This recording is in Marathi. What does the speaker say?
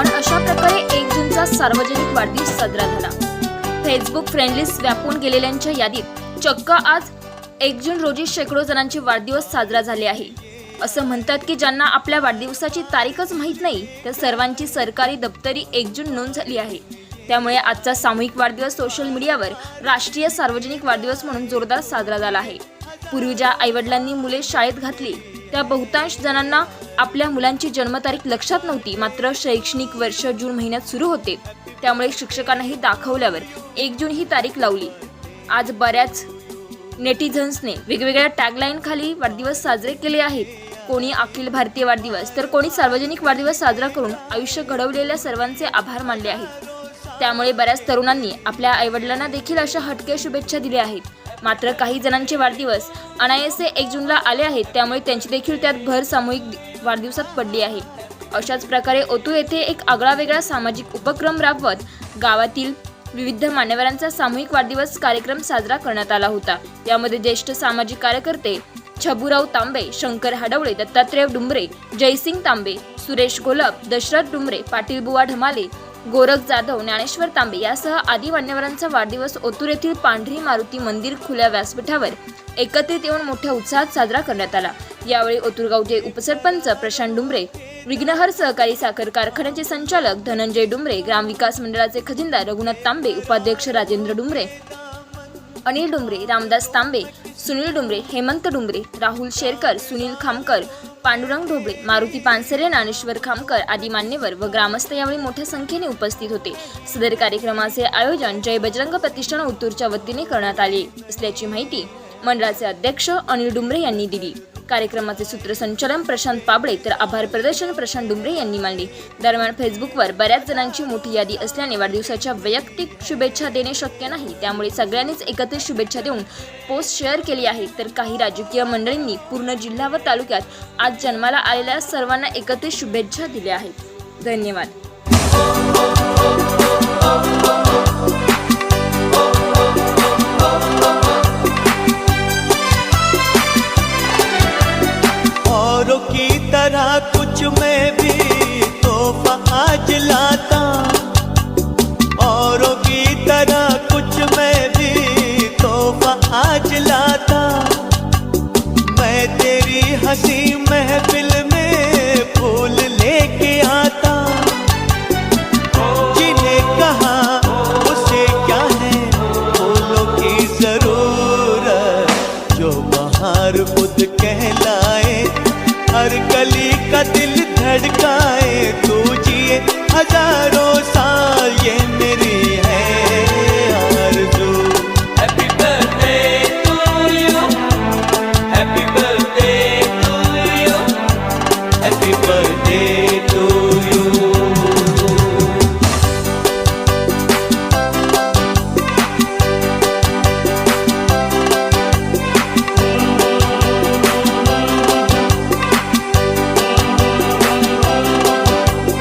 पण अशा प्रकारे एक जूनचा सार्वजनिक वाढदिवस साजरा झाला. फेसबुक फ्रेंडलिस्ट व्यापून गेलेल्यांच्या यादीत चक्क आज एक जून रोजी शेकडो जणांचे वाढदिवस साजरा झाले आहे. असं म्हणतात की ज्यांना आपल्या वाढदिवसाची तारीखच माहीत नाही त्या सर्वांची सरकारी दप्तरी एक जून नोंद झाली आहे. त्यामुळे आजचा सामूहिक वाढदिवस सोशल मीडियावर राष्ट्रीय सार्वजनिक वाढदिवस म्हणून जोरदार साजरा झाला आहे. पूर्वी ज्या आईवडिलांनी मुले शाळेत घातली. त्या बहुतांश जणांना आपल्या मुलांची जन्मतारीख लक्षात नव्हती मात्र शैक्षणिक वर्ष जून महिन्यात सुरू होते. त्यामुळे शिक्षकांनाही दाखवल्यावर एक जून ही तारीख लावली. आज बऱ्याच नेटिझन्सने वेगवेगळ्या टॅगलाईन खाली वाढदिवस साजरे केले आहेत. कोणी अखिल भारतीय वाढदिवस तर कोणी सार्वजनिक वाढदिवस साजरा करून आयुष्य घडवलेल्या सर्वांचे आभार मानले आहेत. त्यामुळे बऱ्याच तरुणांनी आपल्या आईवडिलांना देखील अशा हटके शुभेच्छा दिल्या आहेत. मात्र काही जणांचे वाढदिवस अनायसे एक जूनला आले आहेत त्यामुळे त्यांची देखील त्यात भर सामूहिक वाढदिवसात पडली आहे. अशाच प्रकारे ओतू येथे एक आगळा वेगळा सामाजिक उपक्रम राबवत गावातील विविध मान्यवरांचा सामूहिक वाढदिवस कार्यक्रम साजरा करण्यात आला होता. यामध्ये ज्येष्ठ सामाजिक कार्यकर्ते छबुराव तांबे शंकर हाडवळे दत्तात्रय डुंबरे जयसिंग तांबे सुरेश घोलप दशरथ डुंबरे पाटील बुवा ढमाले गोरख जाधव ज्ञानेश्वर तांबे यासह आदी मान्यवरांचा वाढदिवस ओतूर येथील पांढरी मारुती मंदिर खुल्या व्यासपीठावर एकत्रित येऊन मोठ्या उत्साहात साजरा करण्यात आला. यावेळी ओतूरगावचे उपसरपंच प्रशांत डुंबरे विघ्नहर सहकारी साखर कारखान्याचे संचालक धनंजय डुंबरे ग्रामविकास मंडळाचे खजिनदार रघुनाथ तांबे उपाध्यक्ष राजेंद्र डुंबरे अनिल डुंबरे रामदास तांबे सुनील डुंबरे हेमंत डुंबरे राहुल शेरकर सुनील खामकर पांडुरंग ढोबळे मारुती पानसरे ज्ञानेश्वर खामकर आदी मान्यवर व ग्रामस्थ यावेळी मोठ्या संख्येने उपस्थित होते. सदर कार्यक्रमाचे आयोजन जय बजरंग प्रतिष्ठान उत्तूरच्या वतीने करण्यात आले. असल्याची माहिती मंडळाचे अध्यक्ष अनिल डुंबरे यांनी दिली. कार्यक्रमाचे सूत्रसंचालन प्रशांत पाबळे तर आभार प्रदर्शन प्रशांत डुंबरे यांनी मांडले. दरम्यान फेसबुकवर बऱ्याच जणांची मोठी यादी असल्याने वाढदिवसाच्या वैयक्तिक शुभेच्छा देणे शक्य नाही. त्यामुळे सगळ्यांनीच एकत्रित शुभेच्छा देऊन पोस्ट शेअर केली आहे. तर काही राजकीय मंडळींनी पूर्ण जिल्हा व तालुक्यात आज जन्माला आलेल्या सर्वांना एकत्रित शुभेच्छा दिल्या आहेत. धन्यवाद. तरह कुछ मैं भी तोहफा आज लाता औरों की तरह कुछ मैं भी तोहफा आज लाता मैं तेरी हँसी महफिल में फूल लेके आता जिन्हें कहा उसे क्या है? फूलों की ज़रूरत जो बाहर खुद कहलाए। हर गली का दिल धड़काए तू जिए हजारों